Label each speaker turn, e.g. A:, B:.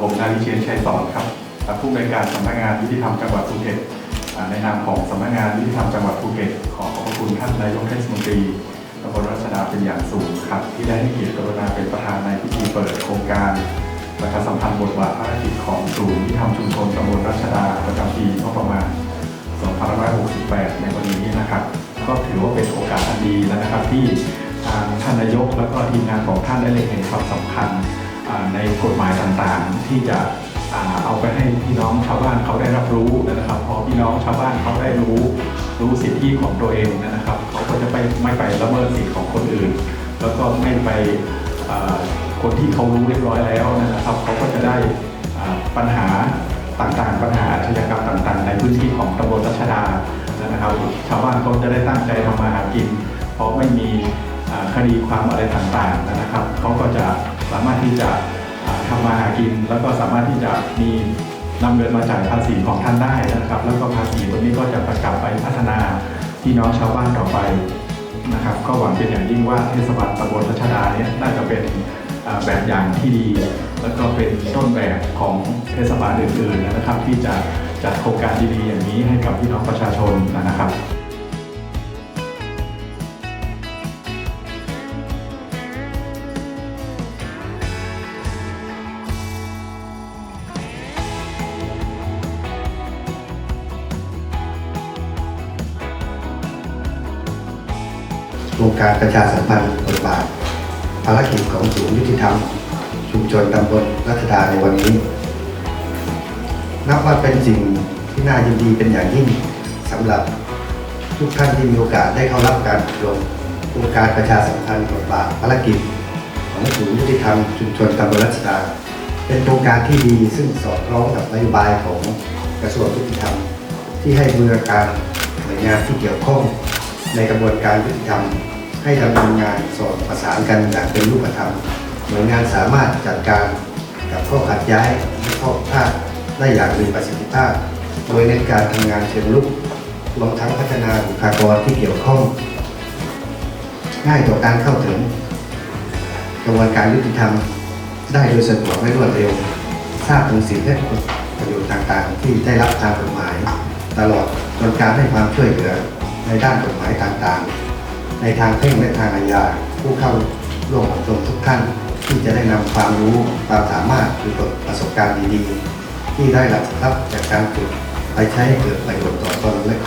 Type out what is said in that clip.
A: ผมนายวิเชียนชัยสอนครับผู้ในวยการสำนักงานยุติธรรมจังหวัดภูเก็ตในนามของสำนักงานยุติธรรมจังหวัดภูเก็ตขอขอบพระคุณท่านนายกเทศมนตรีตำบลรัชดาเป็นอย่างสูงครับ ที่ได้ให้เกียรติกรุณาเป็นประธานในพิธีเปิดโครงการประชาสัมพันธ์บทบาทภารกิจของศูนย์ยุติธรรมชุมชนตำบลรัชดาประจำปีงบประมาณ 2568 ในวันนี้นะครับ ก็ถือว่าเป็นโอกาสอันดีแล้วนะครับที่ทางท่านนายกและก็ทีมงานของท่านได้เล็งเห็นความสำคัญ ในกฎหมายต่างๆ ที่จะเอาไปให้พี่น้องชาวบ้านเขาได้รับรู้นะครับพอพี่น้องชาวบ้านเขาได้รู้ รู้สิทธิของตัวเองนะครับเขาก็จะไปไม่ไปละเมิดสิทธิของคนอื่น แล้วก็ไม่ไปคนที่เขารู้เรียบร้อยแล้วนะครับเขาก็จะได้ปัญหาต่างๆ ปัญหาอาชญากรรมต่างๆ ในพื้นที่ของตำบลรัชดานะครับ ชาวบ้านเขาจะได้ตั้งใจทำมาหากิน เพราะไม่มีคดีความอะไรต่างๆนะครับเขาก็จะ สามารถที่จะทำมาหากิน แล้วก็สามารถที่จะมีนำเงินมาจ่ายภาษีของท่านได้นะครับ แล้วก็ภาษีตรงนี้ก็จะประกลับไปพัฒนาพี่น้องชาวบ้านต่อไปนะครับ ก็หวังเป็นอย่างยิ่งว่าเทศบาลตำบลรัชดาเนี่ยน่าจะเป็นแบบอย่างที่ดี แล้วก็เป็นต้นแบบของเทศบาลอื่นๆนะครับ ที่จะจัดโครงการดีๆอย่างนี้ให้กับพี่น้องประชาชนนะครับ
B: โครงการประชาสัมพันธ์บทบาท ภารกิจของศูนย์ยุติธรรม ชุมชนตำบลรัชดาในวันนี้ นับว่าเป็นสิ่งที่น่ายินดีเป็นอย่างยิ่งสำหรับทุกท่านที่มีโอกาสได้เข้ารับการอบรมโครงการประชาสัมพันธ์บทบาทภารกิจ ของศูนย์ยุติธรรมชุมชนตำบลรัชดาเป็นโครงการที่ดีซึ่งสอดคล้องกับนโยบายของกระทรวงยุติธรรม ที่ให้บูรณาการหน่วยงานที่เกี่ยวข้อง ในกระบวนการยุติธรรม ให้ดำเนินงานสอดประสานกันอย่างเป็นรูปธรรมหน่วยงานสามารถจัดการกับข้อขัดย้ายและข้อพิพาทได้อย่างมีประสิทธิภาพ โดยเน้นการทำงานเชิงลุกรวมทั้งพัฒนาบุคลากรที่เกี่ยวข้อง ง่ายต่อการเข้าถึงกระบวนการยุติธรรม ได้โดยสะดวกและรวดเร็ว ทราบถึงสิทธิและประโยชน์ต่างๆ ที่ได้รับตามกฎหมาย ตลอดจนการให้ความช่วยเหลือ ในด้านกฎหมายต่างๆ ในทางเพ่งและทางอาญาผู้เข้าร่วมอบรมทุกท่าน ที่จะได้นำความรู้ความสามารถหรือประสบการณ์ดีๆ ที่ได้รับรับจากการฝึกไปใช้ให้เกิดประโยชน์ต่อตนและ